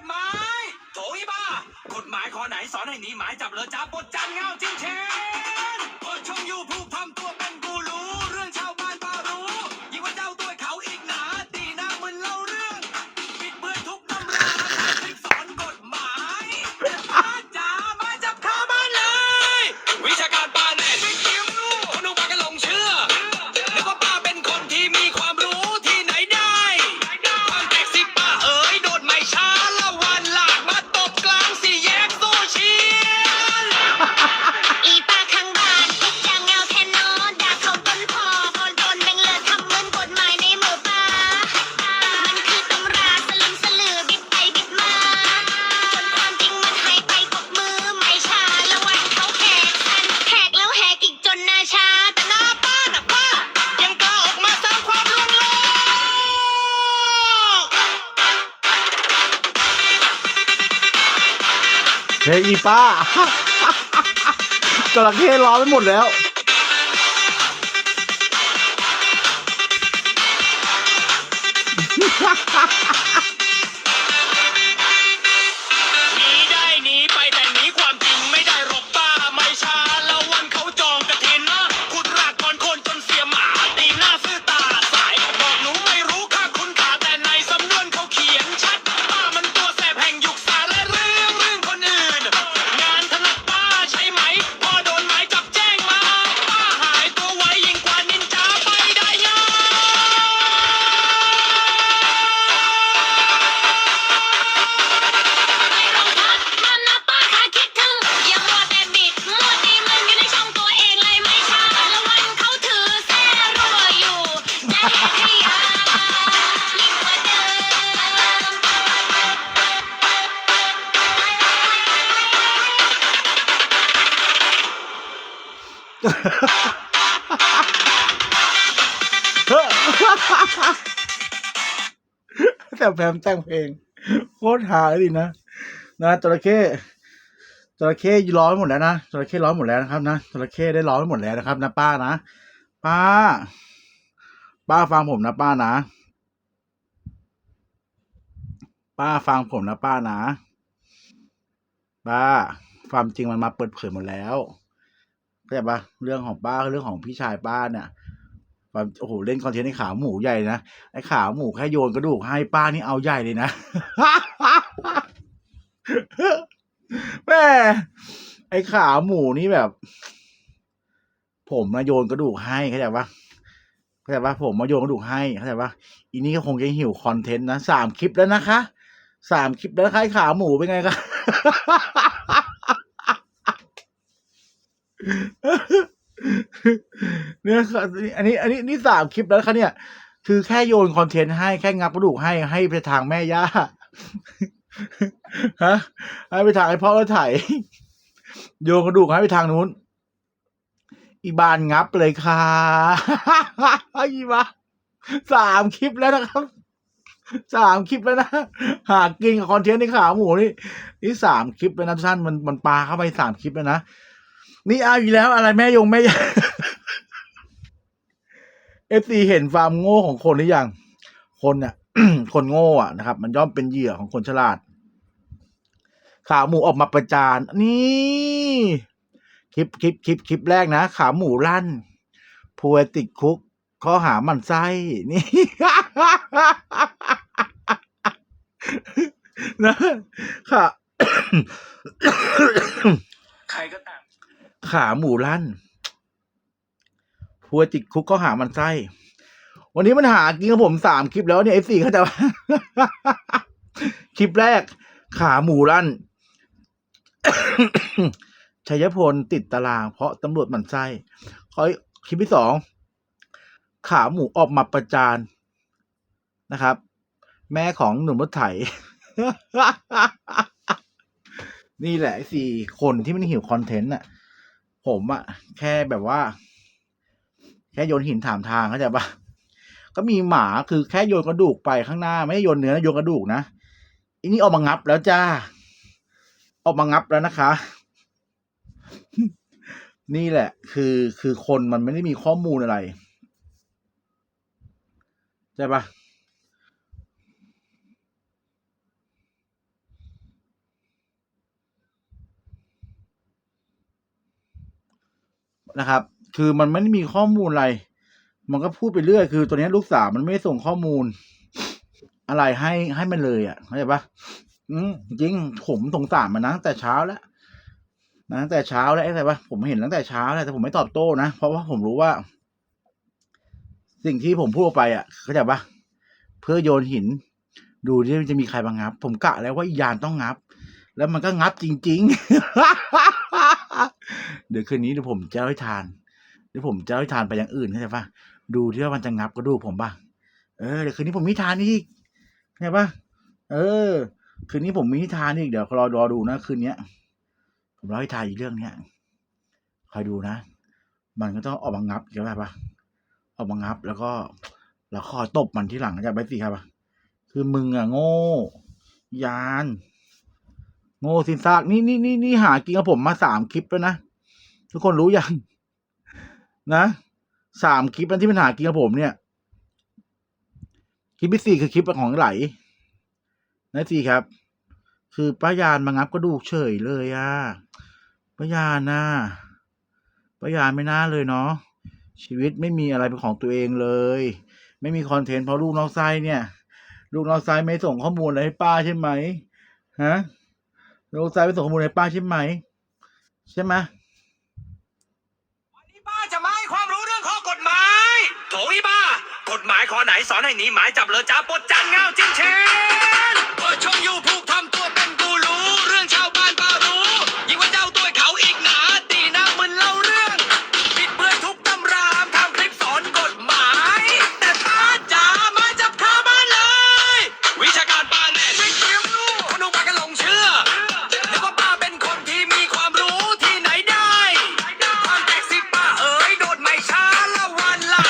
ฎหมายโถอีบ้ากฎหมายข้อไหนสอนให้หนีหมายจับเลยจ้าปดจันเงาจริงเชนปดชงอยู่ผู้ทำตัวเป็น เฮ้ยอีป้าจระเข้ร้อนไปหมดแล้วห แต่แพมแต่งเพลงโคตรหาเลยดินะนะจระเข้จระเข้ร้อนหมดแล้วนะจระเข้ร้อนหมดแล้วนะครับนะจระเข้ได้ร้อนหมดแล้วนะครับ นะป้านะป้า ป้าฟังผมนะป้านะ ป้าฟังผมนะป้านะ ป้าความจริงมันมาเปิดเผยหมดแล้ว เข้าใจปะเรื่องของป้าเรื่องของพี่ชายป้าเนี่ยความโอ้โหเล่นคอนเทนต์ในขาหมูใหญ่นะไอ้ขาหมูแค่โยนกระดูกให้ป้านี่เอาใหญ่เลยนะแม่ไอ้ขาหมูนี่แบบ ผมมาโยนกระดูกให้เข้าใจปะเข้าใจปะผมมาโยนกระดูกให้เข้าใจปะอีนี่ก็คงจะหิวคอนเทนต์นะสามคลิปแล้วนะคะสามคลิปแล้วนะคะไอ้ขาหมูเป็นไงคะ เนี่ยค่ะอันนี้ อันนี้นี่สามคลิปแล้วคะเนี่ย คือแค่โยนคอนเทนต์ให้แค่งับกระดูกให้ให้ไปทางแม่ย่าฮะให้ไปทางไอ้พ่อไอ้ไถโยนกระดูกให้ไปทางนู้น อีบานงับเลยค่ะอีบาสามคลิปแล้วนะครับสามคลิปแล้วนะหากกินกับคอนเทนต์ในขาหมูนี่นี่สามคลิปแล้วนะทุกท่านมันมันปลาเข้าไปสามคลิปแล้วนะ นี่เอาอีกแล้วอะไรแม่ยงแม่ยาเอฟซีเห็นความโง่ของคนหรือยัง คนเนี่ยคนโง่อะนะครับ มันย่อมเป็นเหยื่อของคนฉลาด ขาหมูออกมาประจานนี่คลิปคลิปคลิปคลิปแรกนะ ขาหมูลั่นพัวติดคุกข้อหามันไส้นี่นะค่ะ ใครก็ตาม ขาหมูลั่นพัวติดคุกก็หามันไส้ วันนี้มันหากินกับผมสามคลิปแล้วเนี่ยไอ้สี่เขาจะคลิปแรก ขาหมูลั่นชัยพลติดตารางเพราะตำรวจหมันไส้ขอคลิปที่สองขาหมูออกมาประจานนะครับ แม่ของหนุ่มรถไถ นี่แหละไอ้สี่คนที่มันหิวคอนเทนต์น่ะ ผมอะแค่แบบว่า แค่โยนหินถามทางเข้าใจปะก็มีหมาคือแค่โยนกระดูกไปข้างหน้า ไม่ได้โยนเนื้อโยนกระดูกนะอันนี้ออกมางับแล้วจ้า ออกมางับแล้วนะคะ นี่แหละ คือคือคนมันไม่ได้มีข้อมูลอะไรใช่ปะ นะครับ คือมันไม่ได้มีข้อมูลอะไร มันก็พูดไปเรื่อย คือตัวนี้ลูกสาวมันไม่ส่งข้อมูล อะไรให้ให้มันเลยอะเข้าใจปะอืมจริงผมสงสารมันนะตั้งแต่เช้าแล้วนะตั้งแต่เช้าแล้วไอ้ไรปะผมเห็นตั้งแต่เช้าแล้วแต่ผมไม่ตอบโต้นะ เพราะว่าผมรู้ว่า สิ่งที่ผมพูดไปอะเข้าใจปะเพื่อโยนหิน ดูที่มันจะมีใครบางงับ ผมกะแล้วว่าอียานต้องงับ แล้วมันก็งับจริง ๆ เดี๋ยวคืนนี้เดี๋ยวผมจะเล่าให้ทาน เดี๋ยวผมจะเล่าให้ทานไปอย่างอื่นเข้าใจปะดูที่ว่ามันจะงับก็ดูผมบ้างเออเดี๋ยวคืนนี้ผมมีทานอีกเข้าใจปะเออ คืนนี้ผมมีนิทานอีกเดี๋ยวรอรอดูนะคืนเนี้ย ผมเล่าให้ทานอีกเรื่องเนี้ยคอยดูนะ มันก็ต้องออกมางับเข้าใจปะออกมางับแล้วก็แล้วคอยตบมันที่หลังเข้าใจไหมสิครับคือมึงอะโง่ ยาน โง่สินซากนี่นี่นี่นี่หากินกับผมมาสามคลิปแล้วนะทุกคนรู้ยังนะสามคลิปนั้นที่มันหากินกับผมเนี่ยคลิปที่สี่คือคลิปของไหลนะสี่ครับ คือป้ายานมางับกระดูกเฉยเลยอะป้ายานน่ะป้ายานไม่น่าเลยเนาะชีวิตไม่มีอะไรเป็นของตัวเองเลย ไม่มีคอนเทนต์เพราะลูกน้องไส้เนี่ย ลูกน้องไส้ไม่ส่งข้อมูลอะไรให้ป้าใช่ไหมฮะ ลูกไส้ไปส่งข้อมูลให้ป้าใช่ไหม ใช่ไหมวันนี้ป้าจะมาให้ความรู้เรื่องข้อกฎหมาย โถอีบ้า กฎหมายข้อไหนสอนให้หนีหมายจับเลยจ้าปดจันเงาจิ้นเช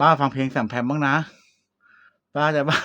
ป้าฟังเพลงแสมแพมบ้างนะ ป้าจะป้า